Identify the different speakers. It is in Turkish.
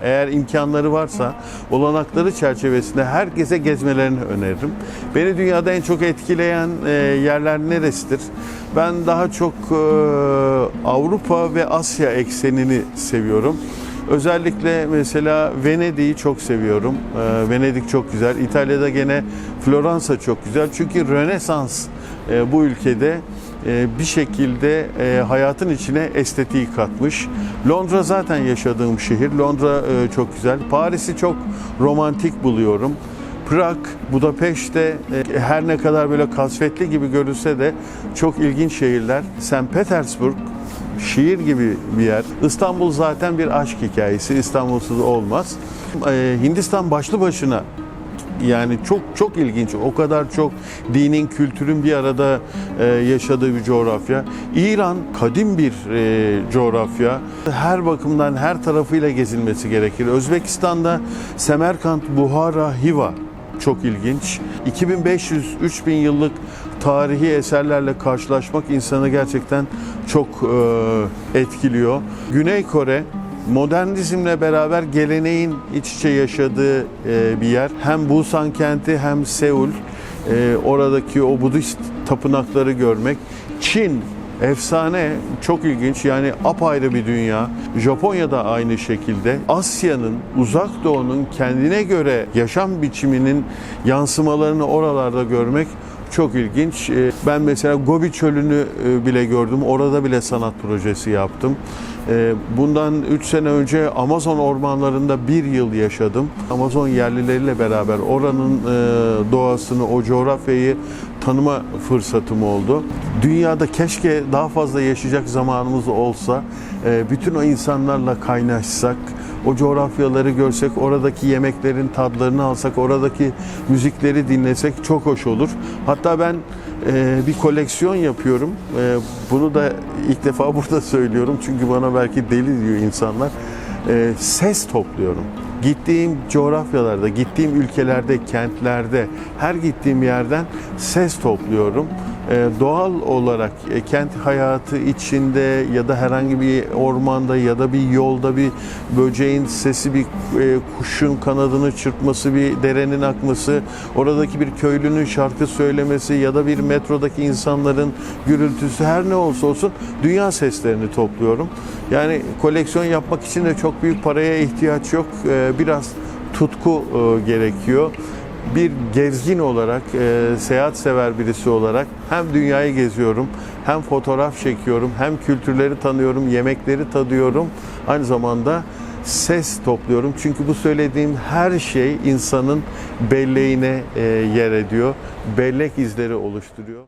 Speaker 1: Eğer imkanları varsa olanakları çerçevesinde herkese gezmelerini öneririm. Beni dünyada en çok etkileyen e, yerler neresidir? Ben daha çok e, Avrupa ve Asya eksenini seviyorum. Özellikle mesela Venedik'i çok seviyorum. E, Venedik çok güzel. İtalya'da gene Floransa çok güzel. Çünkü Rönesans bu ülkede bir şekilde e, hayatın içine estetiği katmış. Londra zaten yaşadığım şehir. Londra e, çok güzel. Paris'i çok romantik buluyorum. Prag, Budapeşte e, her ne kadar böyle kasvetli gibi görünse de çok ilginç şehirler. St. Petersburg şiir gibi bir yer. İstanbul zaten bir aşk hikayesi. İstanbulsuz olmaz. E, Hindistan başlı başına yani çok çok ilginç. O kadar çok dinin, kültürün bir arada e, yaşadığı bir coğrafya. İran kadim bir e, coğrafya. Her bakımdan her tarafıyla gezilmesi gerekir. Özbekistan'da Semerkant, Buhara, Hiva çok ilginç. 2500-3000 yıllık tarihi eserlerle karşılaşmak insanı gerçekten çok e, etkiliyor. Güney Kore modernizmle beraber geleneğin iç içe yaşadığı e, bir yer. Hem Busan kenti hem Seul e, oradaki o Budist tapınakları görmek. Çin efsane, çok ilginç yani apayrı bir dünya. Japonya'da aynı şekilde. Asya'nın, uzak doğunun kendine göre yaşam biçiminin yansımalarını oralarda görmek çok ilginç. Ee, Ben mesela Gobi Çölü'nü e, bile gördüm. Orada bile sanat projesi yaptım. Ee, Bundan 3 sene önce Amazon ormanlarında bir yıl yaşadım. Amazon yerlileriyle beraber oranın e, doğasını, o coğrafyayı tanıma fırsatım oldu. Dünyada keşke daha fazla yaşayacak zamanımız olsa, e, bütün o insanlarla kaynaşsak, o coğrafyaları görsek, oradaki yemeklerin tadlarını alsak, oradaki müzikleri dinlesek çok hoş olur. Hatta ben e, bir koleksiyon yapıyorum. E, bunu da ilk defa burada söylüyorum çünkü bana belki deli diyor insanlar. E, ses topluyorum. Gittiğim coğrafyalarda, gittiğim ülkelerde, kentlerde, her gittiğim yerden ses topluyorum. Ee, doğal olarak e, kent hayatı içinde ya da herhangi bir ormanda ya da bir yolda bir böceğin sesi, bir e, kuşun kanadını çırpması, bir derenin akması, oradaki bir köylünün şarkı söylemesi ya da bir metrodaki insanların gürültüsü her ne olsa olsun dünya seslerini topluyorum. Yani koleksiyon yapmak için de çok büyük paraya ihtiyaç yok. Ee, Biraz tutku e, gerekiyor bir gezgin olarak, e, seyahat sever birisi olarak hem dünyayı geziyorum, hem fotoğraf çekiyorum, hem kültürleri tanıyorum, yemekleri tadıyorum. Aynı zamanda ses topluyorum. Çünkü bu söylediğim her şey insanın belleğine e, yer ediyor. Bellek izleri oluşturuyor.